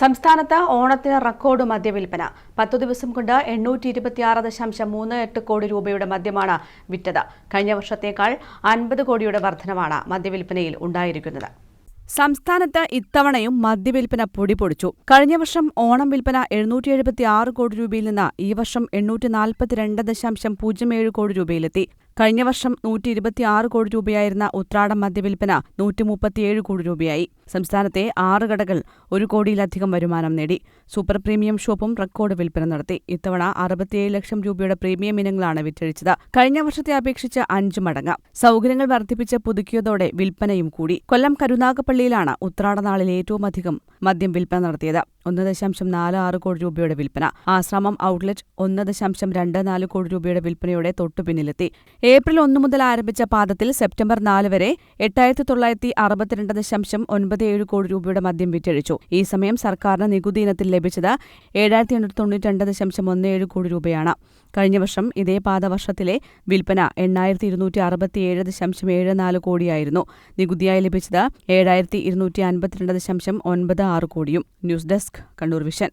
സംസ്ഥാനത്ത് ഓണത്തിന് റെക്കോർഡ് മദ്യവിൽപ്പന. പത്തു ദിവസം കൊണ്ട് എണ്ണൂറ്റി ഇരുപത്തിയാറ് ദശാംശം മൂന്ന് എട്ട് കോടി രൂപയുടെ മദ്യമാണ് വിറ്റത്. കഴിഞ്ഞ വർഷത്തേക്കാൾ അൻപത് കോടിയുടെ വർധനമാണ് മദ്യവിൽപ്പനയിൽ ഉണ്ടായിരിക്കുന്നത്. സംസ്ഥാനത്ത് ഇത്തവണയും മദ്യവിൽപ്പന പൊടിപൊടിച്ചു. കഴിഞ്ഞ വർഷം ഓണം വിൽപ്പന എഴുന്നൂറ്റി എഴുപത്തി ആറ് കോടി രൂപയിൽ നിന്ന് ഈ വർഷം എണ്ണൂറ്റി നാൽപ്പത്തിരണ്ട് ദശാംശം പൂജ്യം ഏഴ് കോടി രൂപയിലെത്തി. കഴിഞ്ഞ വർഷം നൂറ്റി ഇരുപത്തിയാറ് കോടി രൂപയായിരുന്ന ഉത്രാടം മദ്യവിൽപ്പന നൂറ്റി മുപ്പത്തിയേഴ് കോടി രൂപയായി. സംസ്ഥാനത്തെ ആറ് കടകൾ ഒരു കോടിയിലധികം വരുമാനം നേടി. സൂപ്പർ പ്രീമിയം ഷോപ്പും റെക്കോർഡ് വിൽപ്പന നടത്തി. ഇത്തവണ അറുപത്തിയേഴ് ലക്ഷം രൂപയുടെ പ്രീമിയം ഇനങ്ങളാണ് വിറ്റഴിച്ചത്. കഴിഞ്ഞ വർഷത്തെ അപേക്ഷിച്ച് അഞ്ച് മടങ്ങ്. സൗകര്യങ്ങൾ വർദ്ധിപ്പിച്ച് പുതുക്കിയതോടെ വിൽപ്പനയും കൂടി. കൊല്ലം കരുനാഗപ്പള്ളിയിലാണ് ഉത്രാടനാളിൽ ഏറ്റവും അധികം മദ്യം വിൽപ്പന നടത്തിയത്. ഒന്ന് ദശാംശം നാല് ആറ് കോടി രൂപയുടെ വിൽപ്പന. ആശ്രമം ഔട്ട്ലെറ്റ് ഒന്ന് ദശാംശം രണ്ട് നാല് കോടി രൂപയുടെ വിൽപ്പനയോടെ തൊട്ടുപിന്നിലെത്തി. ഏപ്രിൽ ഒന്ന് മുതൽ ആരംഭിച്ച പാദത്തിൽ സെപ്റ്റംബർ നാല് വരെ എട്ടായിരത്തി തൊള്ളായിരത്തി അറുപത്തിരണ്ട് ദശാംശം ഒൻപത് ഏഴ് കോടി രൂപയുടെ മദ്യം വിറ്റഴിച്ചു. ഈ സമയം സർക്കാരിന് നികുതി ഇനത്തിൽ ലഭിച്ചത് ഏഴായിരത്തി എണ്ണൂറ്റി തൊണ്ണൂറ്റി രണ്ട് ദശാംശം ഒന്ന് ഏഴ് കോടി രൂപയാണ്. കഴിഞ്ഞ വർഷം ഇതേ പാദവർഷത്തിലെ വിൽപ്പന എണ്ണായിരത്തി ഇരുന്നൂറ്റി അറുപത്തിയേഴ് ദശാംശം ഏഴ് നാല് കോടിയായിരുന്നു. നികുതിയായി ലഭിച്ചത് ഏഴായിരത്തി ഇരുന്നൂറ്റി അൻപത്തിരണ്ട് ദശാംശം ഒൻപത് ആറ് കോടിയും. News desk Kannur vision.